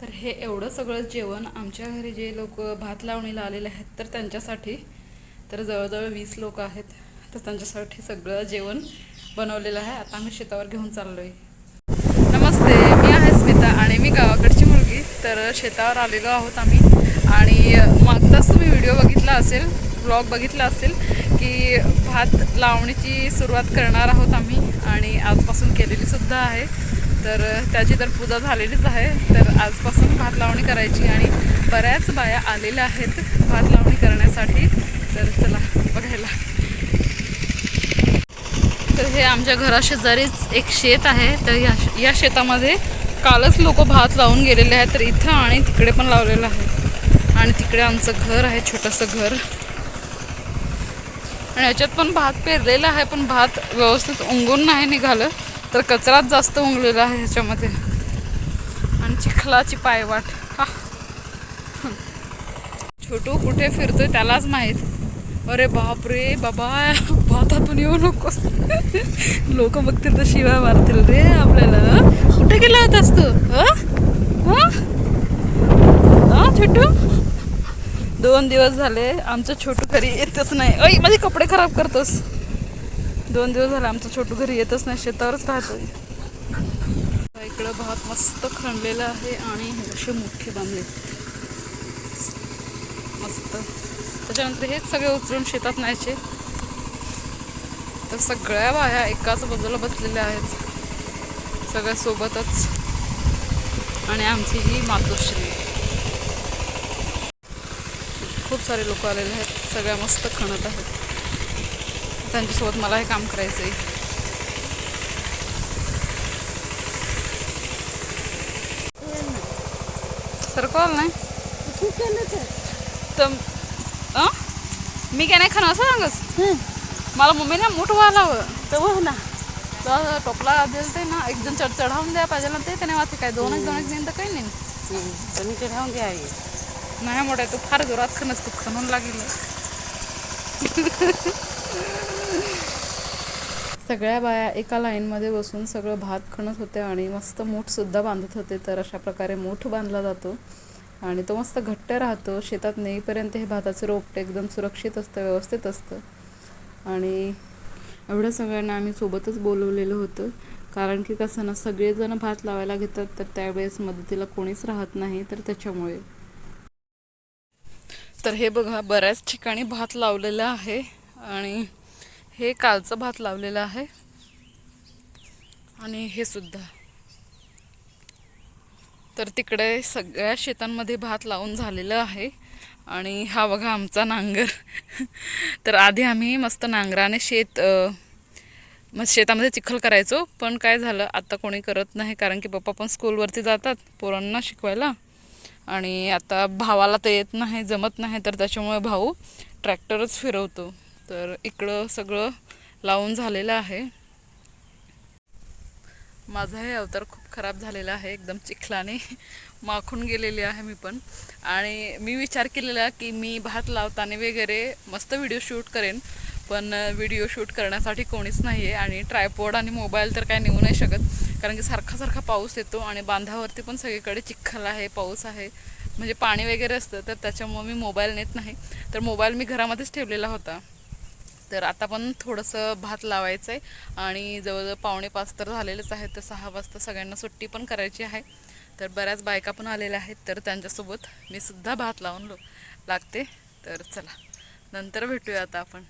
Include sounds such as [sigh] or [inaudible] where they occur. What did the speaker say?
तर हे एवढं सगळं जेवण आमच्या घरी जे लोक भात लावणीला आलेले आहेत तर त्यांच्यासाठी. तर जवळजवळ वीस लोक आहेत तर त्यांच्यासाठी सगळं जेवण बनवलेलं आहे. आता आम्ही शेतावर घेऊन चाललो आहे नमस्ते मी आहे स्मिता आणि मी गावाकडची मुलगी. तर शेतावर आलेलो आहोत आम्ही. आणि मागचाच तुम्ही व्हिडिओ बघितला असेल ब्लॉग बघितला असेल की भात लावणीची सुरुवात करणार आहोत आम्ही. आणि आजपासून केलेली सुद्धा आहे. तर त्याची तर पूजा झालेलीच आहे. तर आजपासून भात लावणी करायची आणि बऱ्याच बाया आलेल्या आहेत भात लावणी करण्यासाठी. तर चला बघायला. तर हे आमच्या घराशेजारीच एक शेत आहे. तर या या शेतामध्ये कालच लोक भात लावून गेलेले आहेत. तर इथं आणि तिकडे पण लावलेलं आहे. आणि तिकडे आमचं घर आहे छोटंसं घर. आणि याच्यात पण भात पेरलेला आहे पण भात व्यवस्थित उंगून नाही निघालं. तर कचराच जास्त उंगलेला आहे ह्याच्यामध्ये. आणि चिखलाची पायवाट. हा. छोटू कुठे फिरतोय त्यालाच माहीत. अरे बाप रे बाबा भातातून येऊ नकोस. लोक बघतील तर शिवाय मारतील रे आपल्याला. कुठे गेला होतास तू? हं? हं? हा छोटू? दोन दिवस झाले आमचं छोटू घरी येतच नाही. अय माझे कपडे खराब करतोस. दोन दिवस झाले आमचं छोटू घरी येतच नाही शेतावरच राहतो इकडं भात मस्त खणलेलं आहे आणि असे मोठे बांधले. मस्त. त्याच्यानंतर हेच सगळे उचलून शेतात न्यायचे. तर सगळ्या बाया एकाच बाजूला बसलेल्या आहेत. सगळ्या सोबतच. आणि आमची ही मातोश्री. खूप सारे लोक आलेले आहेत. सगळ्या मस्त खणत आहेत. त्यांच्यासोबत मला हे काम करायचं आहे. सरकवाल नाही तर? मी काय नाही खाणं असं सांगस मला मम्मीने मोठं व्हायला हवं ना. तर टोपला दिल ते ना एक जण चढ चढावून द्या पाहिजे ना ते त्याने वाचे काय दोन एक दोन एक दिन तर काही नाही. ते राहून द्या आई. नाही मोठा तू फार जोरात खणस तू खणून लागेल. [laughs] सगळ्या बाया एका लाईनमध्ये बसून सगळं भात खणत होत्या आणि मस्त मूठसुद्धा बांधत होते तर अशा प्रकारे मूठ बांधला जातो. आणि तो मस्त घट्ट राहतो. शेतात नेईपर्यंत हे भाताचं रोपटे एकदम सुरक्षित असतं व्यवस्थित असतं. आणि एवढ्या सगळ्यांना आम्ही सोबतच बोलवलेलं होतं. कारण की कसं ना सगळेजण भात लावायला घेतात तर त्यावेळेस मदतीला कोणीच राहत नाही तर त्याच्यामुळे. तर हे बघा बऱ्याच ठिकाणी भात लावलेलं आहे. आणि हे कालचं भात लावलेलं आहे. आणि हे सुद्धा. तर तिकडे सगळ्या शेतांमध्ये भात लावून झालेलं आहे. आणि हा बघा आमचा नांगर. तर आधी आम्ही मस्त नांगराने शेत मग शेतामध्ये चिखल करायचो. पण काय झालं आता कोणी करत नाही कारण की पप्पा पण स्कूलवरती जातात पोरांना शिकवायला. आणि आता भावाला तर येत नाही जमत नाही तर त्याच्यामुळे भाऊ ट्रॅक्टरच फिरवतो. तर इकडं सगळं लावून झालेलं आहे. माझा हे अवतार खूप खराब झालेला आहे एकदम चिखलाने माखून गेलेली आहे मी पण. आणि मी विचार केलेला की मी भात लावताना वगैरे मस्त व्हिडिओ शूट करेन पण व्हिडिओ शूट करण्यासाठी कोणीच नाही आहे आणि ट्रायपॉड आणि मोबाईल तर काय नेऊ नाही शकत. कारण की सारखा सारखा पाऊस येतो आणि बांधावरती पण सगळीकडे चिखल आहे पाऊस आहे. म्हणजे पाणी वगैरे असतं तर त्याच्यामुळे मी मोबाईल नेत नाही. तर मोबाईल मी घरामध्येच ठेवलेला होता. तर आता पण थोडंसं भात लावायचं आहे आणि जवळजवळ पावणे पाच तर झालेलंच आहे तर सहा वाजता सगळ्यांना सुट्टी पण करायची आहे. तर बऱ्याच बायका पण आलेल्या आहेत तर त्यांच्यासोबत मी सुद्धा भात लावून लो लागते. तर चला नंतर भेटूया आता आपण.